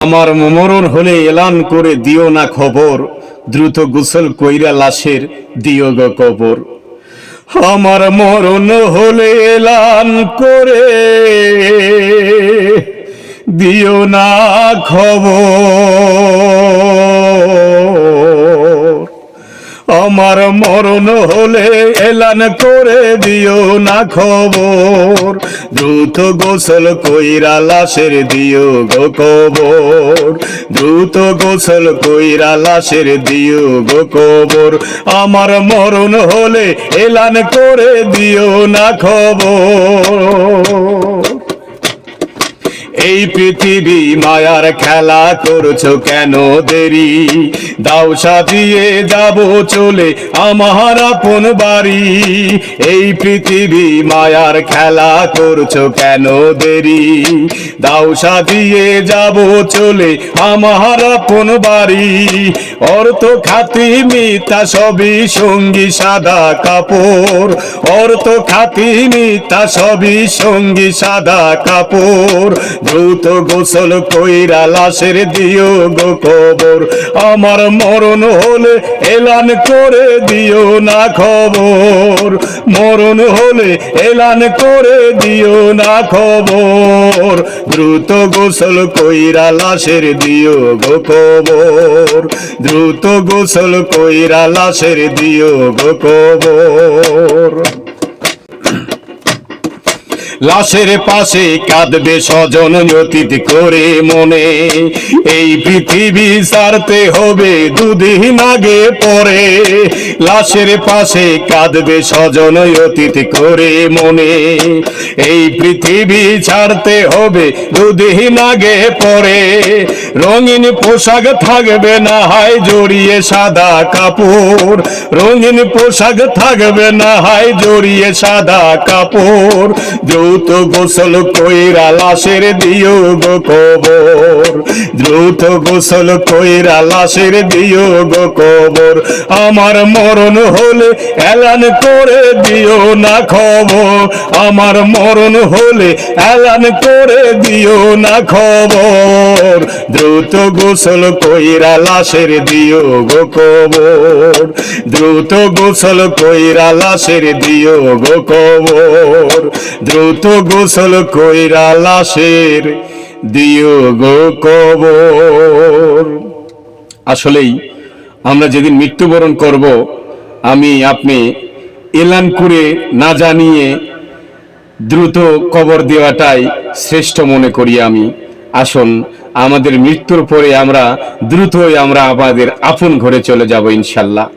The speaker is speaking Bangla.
আমার মরণ হলে এলান করে দিও না খবর, দ্রুত গোসল কইরা লাশের দিও গ কবর। আমার মরণ হলে এলান করে দিও না খবর। আমার মরণ হলে এলান করে দিও না খবর। দ্রুত গোসল কইরা লাশের দিও গো কবর। দ্রুত গোসল কইরা লাশের দিও গো কবর। আমার মরণ হলে এলান করে দিও না খবর। এই পৃথিবী মায়ার খেলা করছ কেন দেরি? দাও সাজিয়ে যাব চলে আমার আপন বাড়ি। এই পৃথিবী মায়ার খেলা করছ কেন দেরি? দাও সাজিয়ে যাব চলে আমার আপন বাড়ি। অর্থ খাতি মিথ্যা সবই সঙ্গী সাদা কাপড়। অর্থ খাতি মিথ্যা সবই সঙ্গী সাদা কাপড়। দ্রুত গোসল কইরা লাশের দিও গো কবর। আমার মরণ হলে এলান করে দিও না খবর। মরণ হলে এলান করে দিও না খবর। দ্রুত গোসল কইরা লাশের দিও গো কবর। দ্রুত গোসল কইরা লাশের দিও গো কবর। লাশের পাশে কাঁদবে স্বজন অতীত করে মনে। এই পৃথিবী সারতে হবে দুদিন আগে পরে। লাশের পাশে কাঁদবে স্বজন অতীত করে মনে। এই পৃথিবী ছাড়তে হবে দুদিন আগে পরে। রঙিন পোশাক থাকবে না, হয় জড়িয়ে সাদা কাপড়। রঙিন পোশাক থাকবে না, হয় জড়িয়ে সাদা কাপড়। দ্রুত গোসল কইরা লাশের দিও গো কবর। দ্রুত গোসল কইরা লাশের দিও গো কবর। আমার মরণ হলে এলান করে দিও না খবর। আমার মরণ হলে এলান করে দিও না খবর। দ্রুত গোসল কইরা লাশের দিও গো কবর। দ্রুত গোসল কইরা লাশের দিও গো কবর। দ্রুত গোসল কইরা লাশের দিও গো কবর। আসলেই আমরা যেদিন মৃত্যুবরণ করব আমি আপনি এলান করে না জানিয়ে দ্রুত কবর দেওয়াটাই শ্রেষ্ঠ মনে করি আমি। আসুন, আমাদের মৃত্যুর পরে আমরা দ্রুতই আমরা আমাদের আপন ঘরে চলে যাব ইনশাল্লাহ।